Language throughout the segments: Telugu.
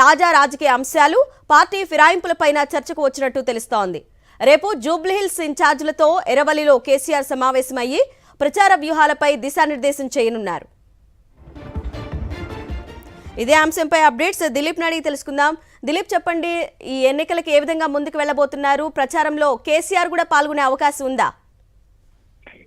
తాజా రాజకీయ అంశాలు పార్టీ ఫిరాయింపులపైన చర్చకు వచ్చినట్టు తెలుస్తోంది. రేపు జూబ్లీహిల్స్ ఇన్ఛార్జీలతో ఎరవలిలో కేసీఆర్ సమావేశమయ్యి ప్రచార వ్యూహాలపై దిశానిర్దేశం చేయనున్నారు. ఇదే అంశంపై అప్డేట్స్ దిలీప్ నడిగి తెలుసుకుందాం. దిలీప్ చెప్పండి ఈ ఎన్నికలకు ఏ విధంగా ముందుకు వెళ్ళబోతున్నారు? ప్రచారంలో కేసీఆర్ కూడా పాల్గొనే అవకాశం ఉందా?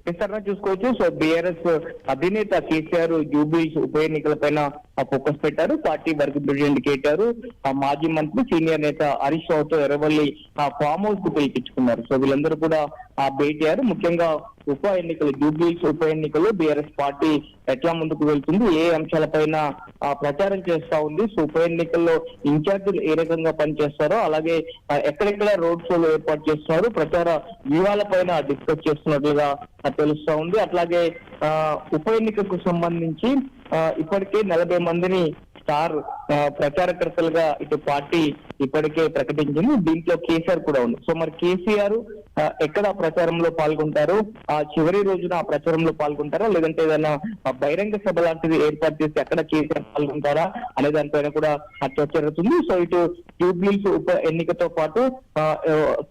విస్తరణ చూసుకోవచ్చు. సో బీఆర్ఎస్ అధినేత కేసీఆర్ జూబీ ఉప ఎన్నికల పైన ఫోకస్ పెట్టారు. పార్టీ వర్గ ప్రెసిడెంట్ కేటారు. ఆ మాజీ మంత్రి సీనియర్ నేత హరీష్ రావుతో ఎర్రవల్లి ఆ ఫామ్ హౌస్కు పిలిపించుకున్నారు. సో వీళ్ళందరూ కూడా ఆ భేటీ ముఖ్యంగా ఉప ఎన్నికలు జూబ్లీస్ ఉప ఎన్నికలు బీఆర్ఎస్ పార్టీ ఎట్లా ముందుకు వెళ్తుంది ఏ అంశాలపైన ఆ ప్రచారం చేస్తా ఉంది సో ఉప ఎన్నికల్లో ఇన్ఛార్జీలు ఏ రకంగా పనిచేస్తారో అలాగే ఎక్కడెక్కడ రోడ్ షోలు ఏర్పాటు చేస్తున్నారు ప్రచార వ్యూహాలపైన డిస్కస్ చేస్తున్నట్లుగా తెలుస్తా ఉంది. అట్లాగే ఆ, ఉప ఎన్నికకు సంబంధించి ఇప్పటికే నలభై మందిని స్టార్ ప్రచారకర్తలుగా ఇటు పార్టీ ఇప్పటికే ప్రకటించింది. దీంట్లో కేసీఆర్ కూడా ఉంది. సో మరి కేసీఆర్ ఎక్కడ ప్రచారంలో పాల్గొంటారు? ఆ చివరి రోజున ఆ ప్రచారంలో పాల్గొంటారా? లేదంటే ఏదైనా బహిరంగ సభ లాంటిది ఏర్పాటు చేసి అక్కడ కేసీఆర్ పాల్గొంటారా? అనే దానిపైన కూడా చర్చ జరుగుతుంది. సో ఇటు జూబ్లీస్ ఉప ఎన్నికతో పాటు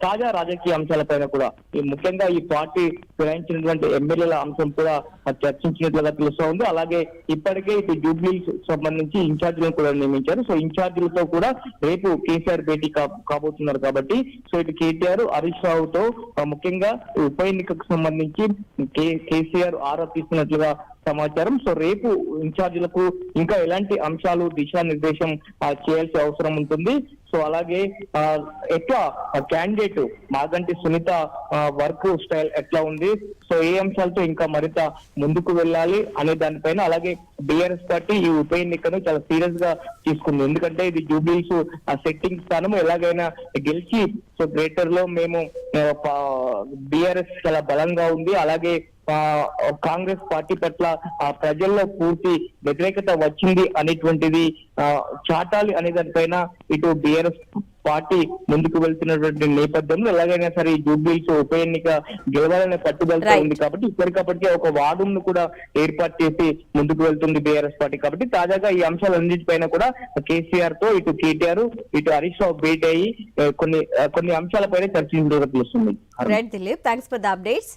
తాజా రాజకీయ అంశాలపైన కూడా ముఖ్యంగా ఈ పార్టీ ఫిరాయించినటువంటి ఎమ్మెల్యేల అంశం కూడా చర్చించినట్లుగా తెలుస్తోంది అలాగే ఇప్పటికే ఇటు జూబ్లీస్ సంబంధించి ఇన్ఛార్జీలను కూడా నియమించారు. సో ఇన్ఛార్జీలతో కూడా రేపు కేసీఆర్ భేటీ కా- కాబోతున్నారు కాబట్టి సో ఇటు కేటీఆర్ హరీష్ రావుతో ముఖ్యంగా ఉప ఎన్నికకు సంబంధించి కే- కేసీఆర్ ఆరోపిస్తున్నట్లుగా సమాచారం. సో రేపు ఇన్ఛార్జీలకు ఇంకా ఎలాంటి అంశాలు దిశానిర్దేశం చేయాల్సిన అవసరం ఉంటుంది. సో అలాగే ఎట్లా candidate Maganti Sunitha work style ఎట్లా ఉంది? సో ఏ అంశాలతో ఇంకా మరింత ముందుకు వెళ్ళాలి అనే దానిపైన అలాగే బిఆర్ఎస్ పార్టీ ఈ ఉప ఎన్నికను చాలా సీరియస్గా తీసుకుంది. ఎందుకంటే ఇది జూబ్లీస్ ఆ సెట్టింగ్ స్థానం ఎలాగైనా గెలిచి సో గ్రేటర్లో మేము బిఆర్ఎస్ చాలా బలంగా ఉంది. అలాగే కాంగ్రెస్ పార్టీ పట్ల ఆ ప్రజల్లో పూర్తి వ్యతిరేకత వచ్చింది అనేటువంటిది చాటాలి అనే దానిపైన ఇటు బిఆర్ఎస్ పార్టీ ముందుకు వెళ్తున్నటువంటి నేపథ్యంలో ఎలాగైనా సరే ఈ జూబ్లీస్ ఉప ఎన్నిక గెలవాలనే పట్టుదలతో. ఉంది కాబట్టి ఇప్పటికప్పటికే ఒక వార్డును కూడా ఏర్పాటు చేసి ముందుకు వెళ్తుంది బీఆర్ఎస్ పార్టీ కాబట్టి తాజాగా ఈ అంశాలన్నింటిపైన కూడా కేసీఆర్తో ఇటు కేటీఆర్ ఇటు హరీష్ రావు భేటీ అయ్యి కొన్ని కొన్ని అంశాలపైన చర్చించడం తెలుస్తుంది right Dilip thanks for the updates